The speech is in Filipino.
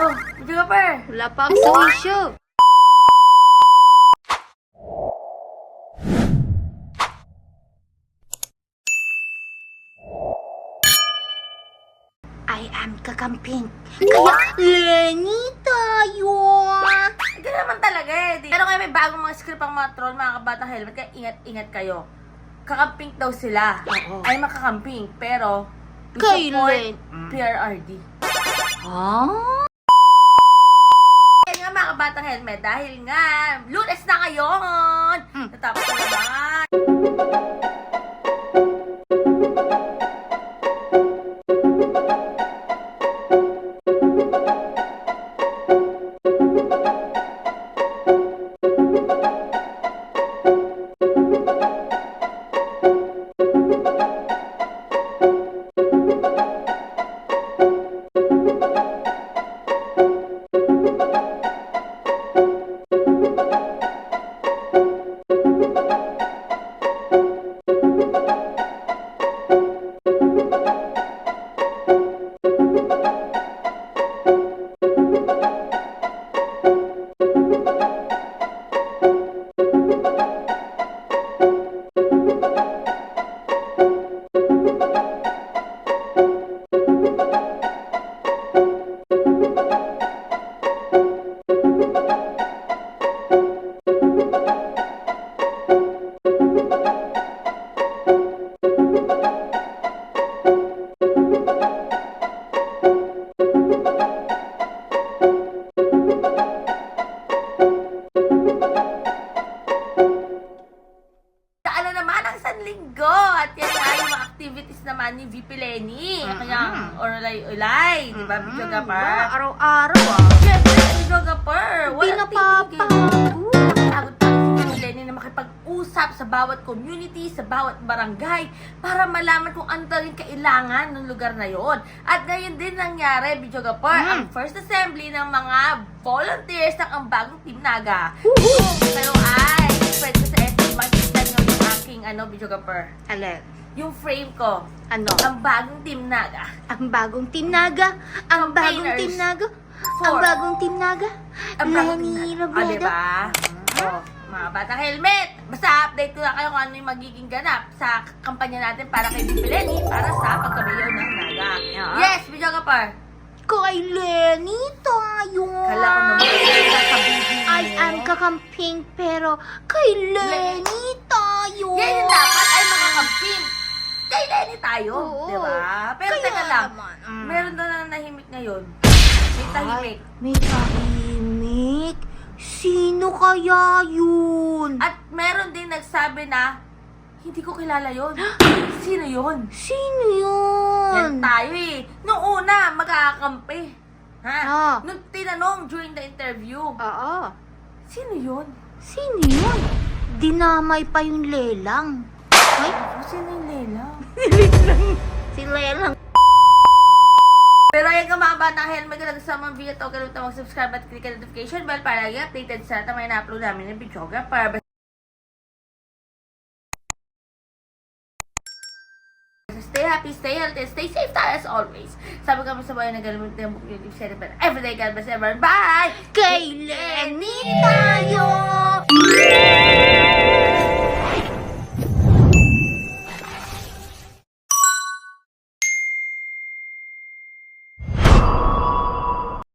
Oh, videographer! Wala pa ako sa wisyo. I am kakamping. Kaya, Lenny tayo. Hindi naman talaga eh. Di- Pero ngayon may bagong mga script ang mga troll, mga kabatang helmet, kaya ingat-ingat kayo. Kakamping daw sila. Oo. Ay makakamping, pero we Kailan? support PRRD. Ah? Mga kabatang helmet, dahil nga, lunes na ngayon! Hmm. Natapos Saan na naman ang San Linggo? At yan nga yung mga activities naman ni VP Lenny. Mhm. Kanyang Orlay-Ulay, di ba, Mm, videographer? wow, Araw-araw ah. Siyempre, videographer. Di Walang napapagod. Pagod pa si VP Lenny na makipag-usap sa bawat community, sa bawat barangay, para malaman kung ano talagang kailangan ng lugar na yon. At ngayon din nangyari, videographer, Mm. ang first assembly ng mga volunteers ng ang bagong Team Naga. Woohoo! Kung kayo ay pwede sa yung aking ano, videographer. Alin? Yung frame ko, Ano? ang bagong Team Naga. Ang bagong Team Naga. Ang bagong. Team Naga. Ang bagong Team Naga. Ang bagong Team Naga. O, Robredo. diba? Oh, mga batang helmet! Basta update ko na kayo kung ano yung magiging ganap sa kampanya natin para kay Bibi Lenny para sa pagkabayaw ng Naga. Yes, videographer! Kay Lenny tayo. Kala ko naman sasabihin mo. I am kakamping pero kay Lenny tayo. Tayo, Oo. di ba? Pero Kaya teka lang, naman, mm. meron doon na nahimik ngayon. May tahimik. Ay, may tahimik. Sino kaya yun? At meron din nagsabi na, hindi ko kilala yon. Sino yon? Sino Yan yun? tayo eh. Nung una, magkakampi. Ha? Ah. Nung tinanong during the interview, Oo. sino yun? Sino yun? Dinamay pa yung lelang. Sino yung Lela? si lelang. Pero ayun ka mga bata, helmet ka nagsama ang video to, kalimutan mag-subscribe at click ang notification bell para lagi updated sa lahat mga na-upload namin ng videographer. Stay happy, stay healthy, stay safe tayo as always. Sabi kami sa bayan na galamit ng book YouTube but everyday, God bless everyone. Bye! Kay Lenny tayo!